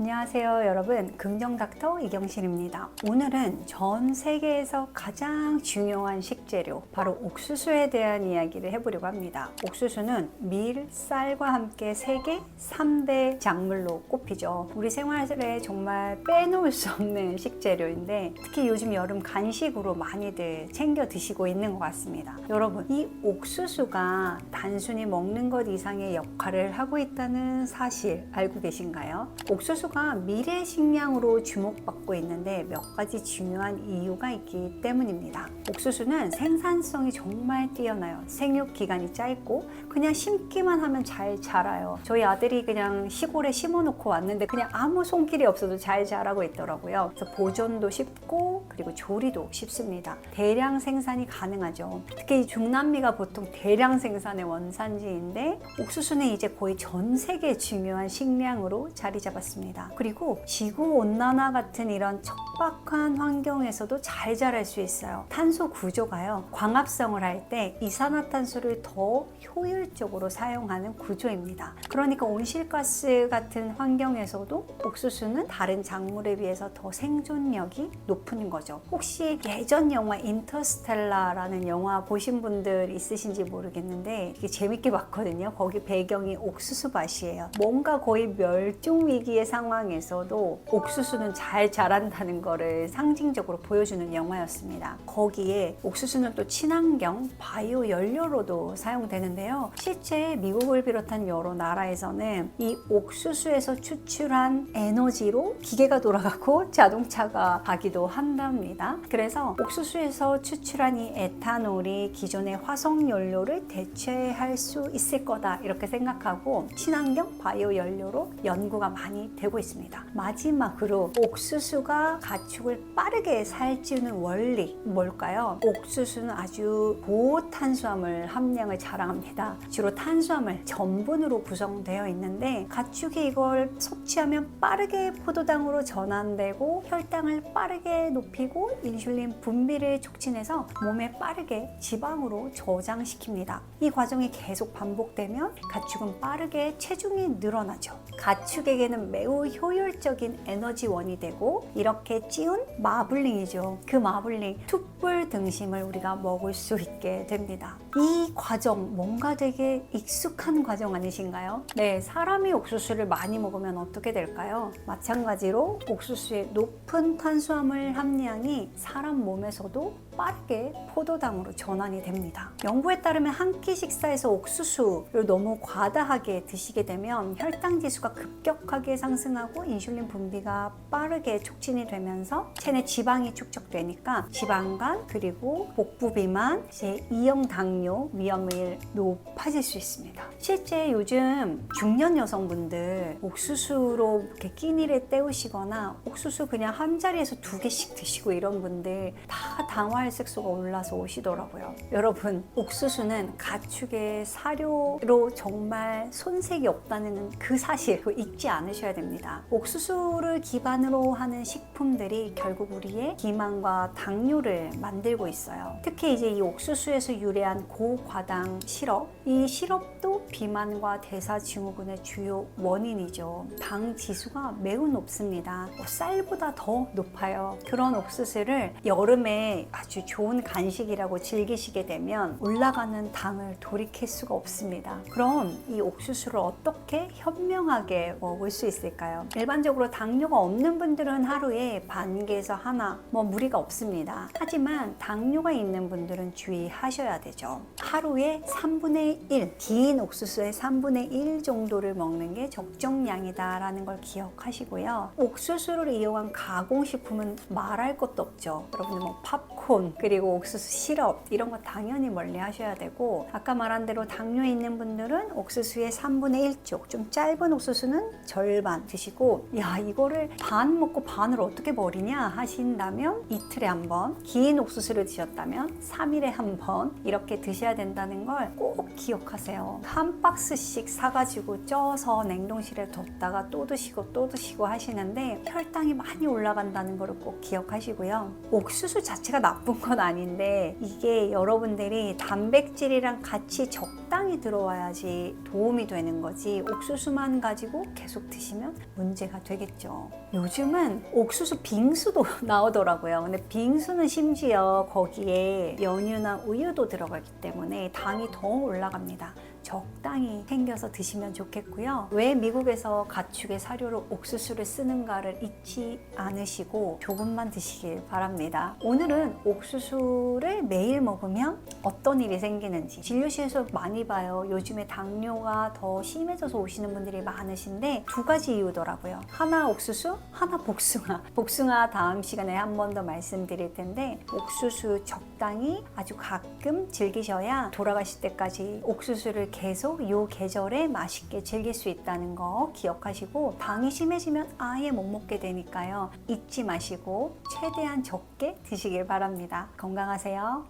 안녕하세요 여러분. 긍정닥터 이경실입니다. 오늘은 전 세계에서 가장 중요한 식재료 바로 옥수수에 대한 이야기를 해보려고 합니다. 옥수수는 밀, 쌀과 함께 세계 3대 작물로 꼽히죠. 우리 생활에 정말 빼놓을 수 없는 식재료인데 특히 요즘 여름 간식으로 많이들 챙겨 드시고 있는 것 같습니다. 여러분 이 옥수수가 단순히 먹는 것 이상의 역할을 하고 있다는 사실 알고 계신가요? 옥수수 가 미래 식량으로 주목받고 있는데 몇 가지 중요한 이유가 있기 때문입니다. 옥수수는 생산성이 정말 뛰어나요. 생육 기간이 짧고 그냥 심기만 하면 잘 자라요. 저희 아들이 그냥 시골에 심어놓고 왔는데 그냥 아무 손길이 없어도 잘 자라고 있더라고요. 그래서 보존도 쉽고 그리고 조리도 쉽습니다. 대량 생산이 가능하죠. 특히 이 중남미가 보통 대량 생산의 원산지인데 옥수수는 이제 거의 전 세계 중요한 식량으로 자리 잡았습니다. 그리고 지구 온난화 같은 이런 척박한 환경에서도 잘 자랄 수 있어요. 탄소 구조가요. 광합성을 할 때 이산화탄소를 더 효율적으로 사용하는 구조입니다. 그러니까 온실가스 같은 환경에서도 옥수수는 다른 작물에 비해서 더 생존력이 높은 거죠. 혹시 예전 영화 인터스텔라라는 영화 보신 분들 있으신지 모르겠는데 되게 재밌게 봤거든요. 거기 배경이 옥수수 밭이에요. 뭔가 거의 멸종 위기의 상황 에서도 옥수수는 잘 자란다는 거를 상징적으로 보여주는 영화였습니다. 거기에 옥수수는 또 친환경 바이오 연료로도 사용되는데요. 실제 미국을 비롯한 여러 나라에서는 이 옥수수에서 추출한 에너지로 기계가 돌아가고 자동차가 가기도 한답니다. 그래서 옥수수에서 추출한 이 에탄올이 기존의 화석 연료를 대체할 수 있을 거다 이렇게 생각하고 친환경 바이오 연료로 연구가 많이 되고 있습니다. 마지막으로 옥수수가 가축을 빠르게 살찌우는 원리 뭘까요? 옥수수는 아주 고탄수화물 함량을 자랑합니다. 주로 탄수화물 전분으로 구성되어 있는데 가축이 이걸 섭취하면 빠르게 포도당으로 전환되고 혈당을 빠르게 높이고 인슐린 분비를 촉진해서 몸에 빠르게 지방으로 저장시킵니다. 이 과정이 계속 반복되면 가축은 빠르게 체중이 늘어나죠. 가축에게는 매우 효율적인 에너지원이 되고 이렇게 찌운 마블링이죠. 그 마블링 툭불 등심을 우리가 먹을 수 있게 됩니다. 이 과정 뭔가 되게 익숙한 과정 아니신가요? 네, 사람이 옥수수를 많이 먹으면 어떻게 될까요? 마찬가지로 옥수수의 높은 탄수화물 함량이 사람 몸에서도 빠르게 포도당으로 전환이 됩니다. 연구에 따르면 한 끼 식사에서 옥수수를 너무 과다하게 드시게 되면 혈당 지수가 급격하게 상승 하고 인슐린 분비가 빠르게 촉진이 되면서 체내 지방이 축적되니까 지방간 그리고 복부 비만, 이제 이형 당뇨 위험이 높아질 수 있습니다. 실제 요즘 중년 여성분들 옥수수로 이렇게 끼니를 때우시거나 옥수수 그냥 한 자리에서 두 개씩 드시고 이런 분들 다 당화혈 색소가 올라서 오시더라고요. 여러분 옥수수는 가축의 사료로 정말 손색이 없다는 그 사실 잊지 않으셔야 됩니다. 옥수수를 기반으로 하는 식품들이 결국 우리의 비만과 당뇨를 만들고 있어요. 특히 이제 이 옥수수에서 유래한 고과당 시럽, 이 시럽도 비만과 대사증후군의 주요 원인이죠. 당 지수가 매우 높습니다. 뭐 쌀보다 더 높아요. 그런 옥수수를 여름에 아주 좋은 간식이라고 즐기시게 되면 올라가는 당을 돌이킬 수가 없습니다. 그럼 이 옥수수를 어떻게 현명하게 먹을 수 있을까요? 일반적으로 당뇨가 없는 분들은 하루에 반 개에서 하나 뭐 무리가 없습니다. 하지만 당뇨가 있는 분들은 주의하셔야 되죠. 하루에 3분의 1, 긴 옥수수의 3분의 1 정도를 먹는 게 적정량이다라는 걸 기억하시고요. 옥수수를 이용한 가공식품은 말할 것도 없죠. 여러분들 뭐 팝콘 그리고 옥수수 시럽 이런 거 당연히 멀리 하셔야 되고 아까 말한 대로 당뇨 있는 분들은 옥수수의 3분의 1쪽 좀 짧은 옥수수는 절반 드시고 야 이거를 반 먹고 반을 어떻게 버리냐? 하신다면 이틀에 한 번 긴 옥수수를 드셨다면 3일에 한 번 이렇게 드셔야 된다는 걸 꼭 기억하세요. 한 박스씩 사가지고 쪄서 냉동실에 뒀다가 또 드시고 또 드시고 하시는데 혈당이 많이 올라간다는 걸꼭 기억하시고요. 옥수수 자체가 나쁜 건 아닌데 이게 여러분들이 단백질이랑 같이 적당히 들어와야지 도움이 되는 거지. 옥수수만 가지고 계속 드시면 문제가 되겠죠. 요즘은 옥수수 빙수도 나오더라고요. 근데 빙수는 심지어 거기에 연유나 우유도 들어가기 때문에 당이 더 올라갑니다. 적당히 챙겨서 드시면 좋겠고요. 왜 미국에서 가축의 사료로 옥수수를 쓰는가를 잊지 않으시고 조금만 드시길 바랍니다. 오늘은 옥수수를 매일 먹으면 어떤 일이 생기는지 진료실에서 많이 봐요. 요즘에 당뇨가 더 심해져서 오시는 분들이 많으신데 두 가지 이유더라고요. 하나 옥수수, 하나 복숭아. 복숭아 다음 시간에 한 번 더 말씀드릴 텐데 옥수수 적당히 아주 가끔 즐기셔야 돌아가실 때까지 옥수수를 계속 이 계절에 맛있게 즐길 수 있다는 거 기억하시고 당이 심해지면 아예 못 먹게 되니까요. 잊지 마시고 최대한 적게 드시길 바랍니다. 건강하세요.